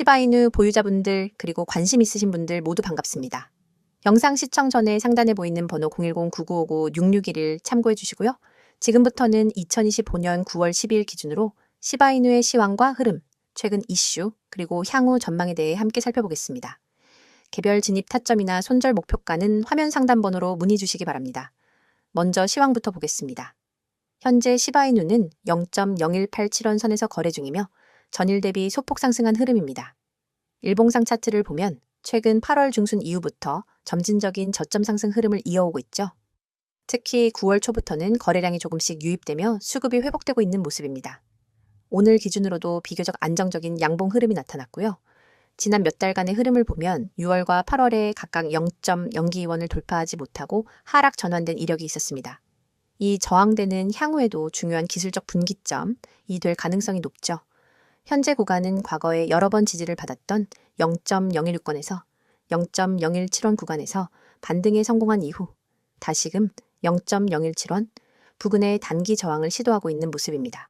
시바이누 보유자분들 그리고 관심 있으신 분들 모두 반갑습니다. 영상 시청 전에 상단에 보이는 번호 010-9959-6611 참고해 주시고요. 지금부터는 2025년 9월 12일 기준으로 시바이누의 시황과 흐름, 최근 이슈, 그리고 향후 전망에 대해 함께 살펴보겠습니다. 개별 진입 타점이나 손절 목표가는 화면 상단 번호로 문의 주시기 바랍니다. 먼저 시황부터 보겠습니다. 현재 시바이누는 0.0187원 선에서 거래 중이며 전일 대비 소폭 상승한 흐름입니다. 일봉상 차트를 보면 최근 8월 중순 이후부터 점진적인 저점 상승 흐름을 이어오고 있죠. 특히 9월 초부터는 거래량이 조금씩 유입되며 수급이 회복되고 있는 모습입니다. 오늘 기준으로도 비교적 안정적인 양봉 흐름이 나타났고요. 지난 몇 달간의 흐름을 보면 6월과 8월에 각각 0.02원을 돌파하지 못하고 하락 전환된 이력이 있었습니다. 이 저항되는 향후에도 중요한 기술적 분기점이 될 가능성이 높죠. 현재 구간은 과거에 여러 번 지지를 받았던 0.016원에서 0.017원 구간에서 반등에 성공한 이후 다시금 0.017원 부근의 단기 저항을 시도하고 있는 모습입니다.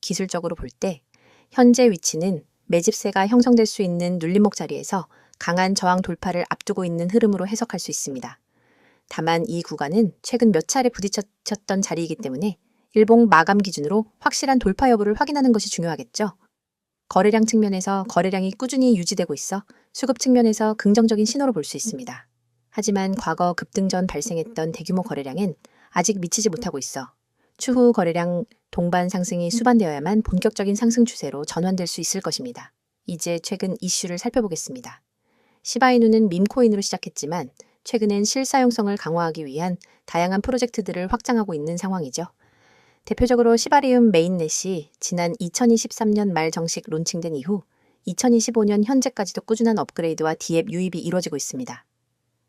기술적으로 볼 때 현재 위치는 매집세가 형성될 수 있는 눌림목 자리에서 강한 저항 돌파를 앞두고 있는 흐름으로 해석할 수 있습니다. 다만 이 구간은 최근 몇 차례 부딪혔던 자리이기 때문에 일봉 마감 기준으로 확실한 돌파 여부를 확인하는 것이 중요하겠죠. 거래량 측면에서 거래량이 꾸준히 유지되고 있어 수급 측면에서 긍정적인 신호로 볼 수 있습니다. 하지만 과거 급등 전 발생했던 대규모 거래량은 아직 미치지 못하고 있어 추후 거래량 동반 상승이 수반되어야만 본격적인 상승 추세로 전환될 수 있을 것입니다. 이제 최근 이슈를 살펴보겠습니다. 시바이누는 밈코인으로 시작했지만 최근엔 실사용성을 강화하기 위한 다양한 프로젝트들을 확장하고 있는 상황이죠. 대표적으로 시바리움 메인넷이 지난 2023년 말 정식 론칭된 이후 2025년 현재까지도 꾸준한 업그레이드와 디앱 유입이 이루어지고 있습니다.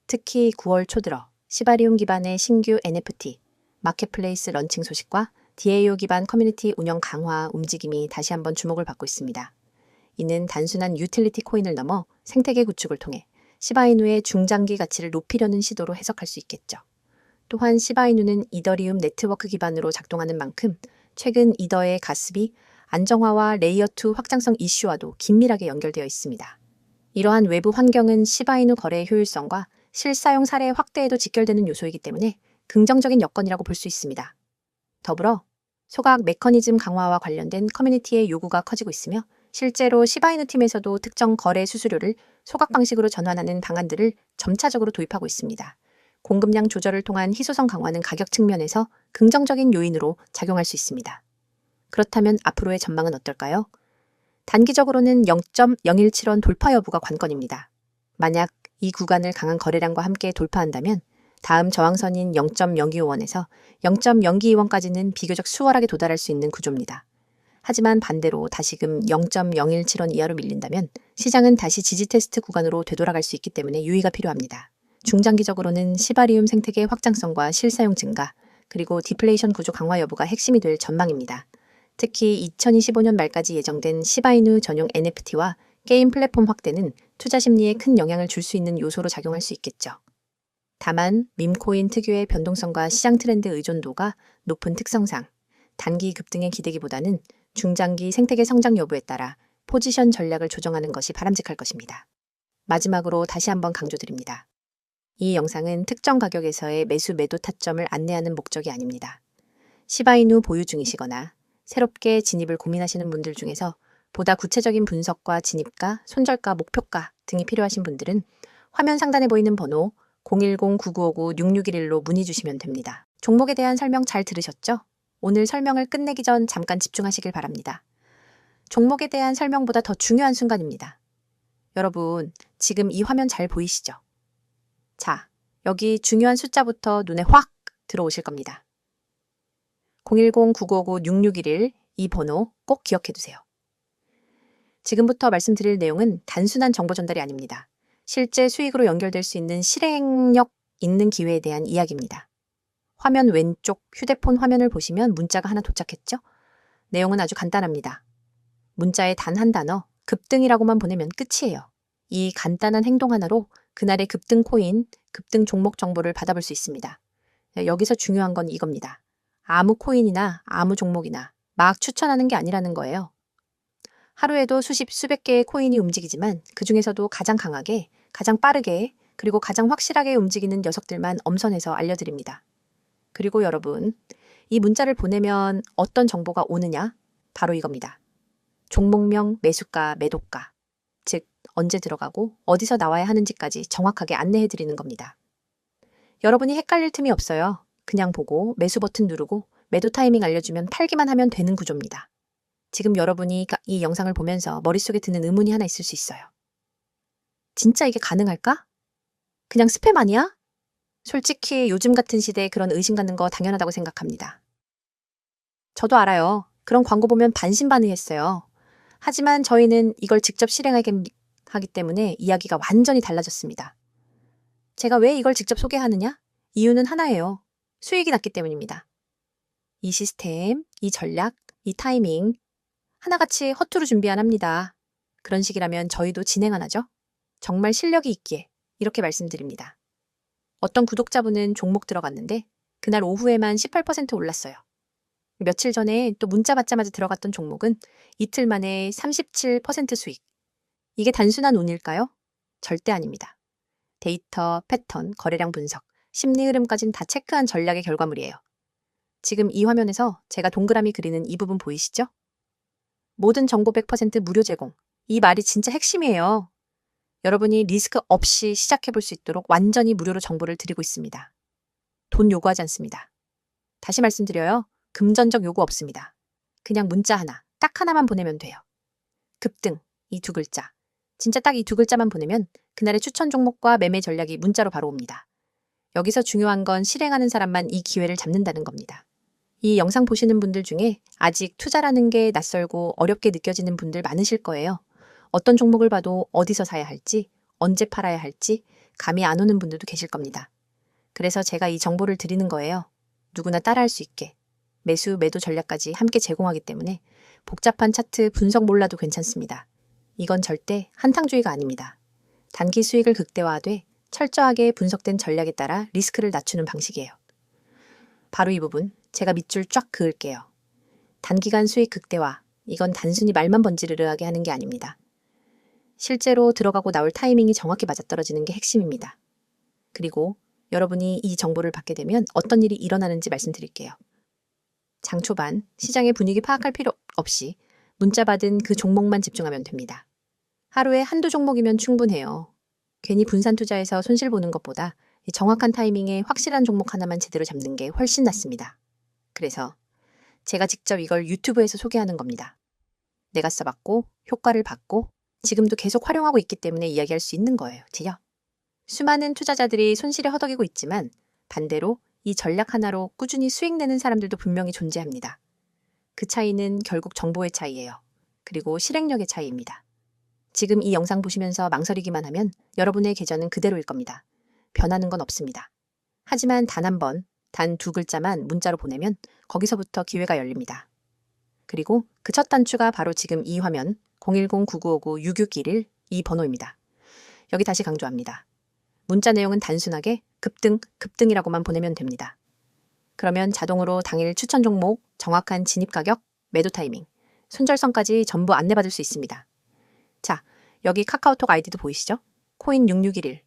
특히 9월 초 들어 시바리움 기반의 신규 NFT, 마켓플레이스 런칭 소식과 DAO 기반 커뮤니티 운영 강화 움직임이 다시 한번 주목을 받고 있습니다. 이는 단순한 유틸리티 코인을 넘어 생태계 구축을 통해 시바이누의 중장기 가치를 높이려는 시도로 해석할 수 있겠죠. 또한 시바이누는 이더리움 네트워크 기반으로 작동하는 만큼 최근 이더의 가습이 안정화와 레이어2 확장성 이슈와도 긴밀하게 연결되어 있습니다. 이러한 외부 환경은 시바이누 거래의 효율성과 실사용 사례 확대에도 직결되는 요소이기 때문에 긍정적인 여건이라고 볼 수 있습니다. 더불어 소각 메커니즘 강화와 관련된 커뮤니티의 요구가 커지고 있으며 실제로 시바이누 팀에서도 특정 거래 수수료를 소각 방식으로 전환하는 방안들을 점차적으로 도입하고 있습니다. 공급량 조절을 통한 희소성 강화는 가격 측면에서 긍정적인 요인으로 작용할 수 있습니다. 그렇다면 앞으로의 전망은 어떨까요? 단기적으로는 0.017원 돌파 여부가 관건입니다. 만약 이 구간을 강한 거래량과 함께 돌파한다면 다음 저항선인 0.025원에서 0.022원까지는 비교적 수월하게 도달할 수 있는 구조입니다. 하지만 반대로 다시금 0.017원 이하로 밀린다면 시장은 다시 지지 테스트 구간으로 되돌아갈 수 있기 때문에 유의가 필요합니다. 중장기적으로는 시바리움 생태계 확장성과 실사용 증가, 그리고 디플레이션 구조 강화 여부가 핵심이 될 전망입니다. 특히 2025년 말까지 예정된 시바이누 전용 NFT와 게임 플랫폼 확대는 투자 심리에 큰 영향을 줄 수 있는 요소로 작용할 수 있겠죠. 다만 밈코인 특유의 변동성과 시장 트렌드 의존도가 높은 특성상 단기 급등에 기대기보다는 중장기 생태계 성장 여부에 따라 포지션 전략을 조정하는 것이 바람직할 것입니다. 마지막으로 다시 한번 강조드립니다. 이 영상은 특정 가격에서의 매수 매도 타점을 안내하는 목적이 아닙니다. 시바이누 보유 중이시거나 새롭게 진입을 고민하시는 분들 중에서 보다 구체적인 분석과 진입가, 손절가, 목표가 등이 필요하신 분들은 화면 상단에 보이는 번호 010-9959-6611로 문의 주시면 됩니다. 종목에 대한 설명 잘 들으셨죠? 오늘 설명을 끝내기 전 잠깐 집중하시길 바랍니다. 종목에 대한 설명보다 더 중요한 순간입니다. 여러분, 지금 이 화면 잘 보이시죠? 자, 여기 중요한 숫자부터 눈에 확 들어오실 겁니다. 010-9959-6611 이 번호 꼭 기억해 두세요. 지금부터 말씀드릴 내용은 단순한 정보 전달이 아닙니다. 실제 수익으로 연결될 수 있는 실행력 있는 기회에 대한 이야기입니다. 화면 왼쪽 휴대폰 화면을 보시면 문자가 하나 도착했죠? 내용은 아주 간단합니다. 문자에 단 한 단어, 급등이라고만 보내면 끝이에요. 이 간단한 행동 하나로 그날의 급등 코인, 급등 종목 정보를 받아볼 수 있습니다. 네, 여기서 중요한 건 이겁니다. 아무 코인이나 아무 종목이나 막 추천하는 게 아니라는 거예요. 하루에도 수십, 수백 개의 코인이 움직이지만 그 중에서도 가장 강하게, 가장 빠르게, 그리고 가장 확실하게 움직이는 녀석들만 엄선해서 알려드립니다. 그리고 여러분, 이 문자를 보내면 어떤 정보가 오느냐? 바로 이겁니다. 종목명, 매수가, 매도가. 즉, 언제 들어가고 어디서 나와야 하는지까지 정확하게 안내해 드리는 겁니다. 여러분이 헷갈릴 틈이 없어요. 그냥 보고 매수 버튼 누르고 매도 타이밍 알려주면 팔기만 하면 되는 구조입니다. 지금 여러분이 가- 이 영상을 보면서 머릿속에 드는 의문이 하나 있을 수 있어요. 진짜 이게 가능할까? 그냥 스팸 아니야? 솔직히 요즘 같은 시대에 그런 의심 갖는 거 당연하다고 생각합니다. 저도 알아요. 그런 광고 보면 반신반의했어요. 하지만 저희는 이걸 직접 실행하기 하기 때문에 이야기가 완전히 달라졌습니다. 제가 왜 이걸 직접 소개하느냐? 이유는 하나예요. 수익이 났기 때문입니다. 이 시스템, 이 전략, 이 타이밍, 하나같이 허투루 준비 안 합니다. 그런 식이라면 저희도 진행 안 하죠? 정말 실력이 있기에 이렇게 말씀드립니다. 어떤 구독자분은 종목 들어갔는데 그날 오후에만 18% 올랐어요. 며칠 전에 또 문자 받자마자 들어갔던 종목은 이틀 만에 37% 수익. 이게 단순한 운일까요? 절대 아닙니다. 데이터, 패턴, 거래량 분석, 심리 흐름까진 다 체크한 전략의 결과물이에요. 지금 이 화면에서 제가 동그라미 그리는 이 부분 보이시죠? 모든 정보 100% 무료 제공. 이 말이 진짜 핵심이에요. 여러분이 리스크 없이 시작해 볼 수 있도록 완전히 무료로 정보를 드리고 있습니다. 돈 요구하지 않습니다. 다시 말씀드려요. 금전적 요구 없습니다. 그냥 문자 하나, 딱 하나만 보내면 돼요. 급등, 이 두 글자. 진짜 딱 이 두 글자만 보내면 그날의 추천 종목과 매매 전략이 문자로 바로 옵니다. 여기서 중요한 건 실행하는 사람만 이 기회를 잡는다는 겁니다. 이 영상 보시는 분들 중에 아직 투자라는 게 낯설고 어렵게 느껴지는 분들 많으실 거예요. 어떤 종목을 봐도 어디서 사야 할지, 언제 팔아야 할지 감이 안 오는 분들도 계실 겁니다. 그래서 제가 이 정보를 드리는 거예요. 누구나 따라할 수 있게. 매수, 매도 전략까지 함께 제공하기 때문에 복잡한 차트 분석 몰라도 괜찮습니다. 이건 절대 한탕주의가 아닙니다. 단기 수익을 극대화하되 철저하게 분석된 전략에 따라 리스크를 낮추는 방식이에요. 바로 이 부분 제가 밑줄 쫙 그을게요. 단기간 수익 극대화. 이건 단순히 말만 번지르르하게 하는 게 아닙니다. 실제로 들어가고 나올 타이밍이 정확히 맞아떨어지는 게 핵심입니다. 그리고 여러분이 이 정보를 받게 되면 어떤 일이 일어나는지 말씀드릴게요. 장 초반 시장의 분위기 파악할 필요 없이 문자 받은 그 종목만 집중하면 됩니다. 하루에 한두 종목이면 충분해요. 괜히 분산 투자해서 손실 보는 것보다 이 정확한 타이밍에 확실한 종목 하나만 제대로 잡는 게 훨씬 낫습니다. 그래서 제가 직접 이걸 유튜브에서 소개하는 겁니다. 내가 써봤고 효과를 봤고 지금도 계속 활용하고 있기 때문에 이야기할 수 있는 거예요. 지요. 수많은 투자자들이 손실에 허덕이고 있지만 반대로 이 전략 하나로 꾸준히 수익 내는 사람들도 분명히 존재합니다. 그 차이는 결국 정보의 차이예요. 그리고 실행력의 차이입니다. 지금 이 영상 보시면서 망설이기만 하면 여러분의 계좌는 그대로일 겁니다. 변하는 건 없습니다. 하지만 단 한 번, 단 두 글자만 문자로 보내면 거기서부터 기회가 열립니다. 그리고 그 첫 단추가 바로 지금 이 화면 010-9959-6611 이 번호입니다. 여기 다시 강조합니다. 문자 내용은 단순하게 급등, 급등이라고만 보내면 됩니다. 그러면 자동으로 당일 추천 종목, 정확한 진입 가격, 매도 타이밍, 손절선까지 전부 안내받을 수 있습니다. 자, 여기 카카오톡 아이디도 보이시죠? 코인 6611.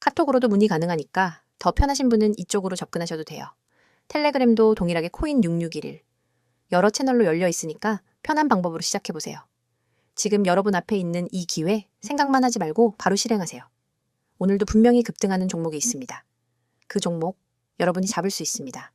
카톡으로도 문의 가능하니까 더 편하신 분은 이쪽으로 접근하셔도 돼요. 텔레그램도 동일하게 코인 6611. 여러 채널로 열려 있으니까 편한 방법으로 시작해 보세요. 지금 여러분 앞에 있는 이 기회 생각만 하지 말고 바로 실행하세요. 오늘도 분명히 급등하는 종목이 있습니다. 그 종목 여러분이 잡을 수 있습니다.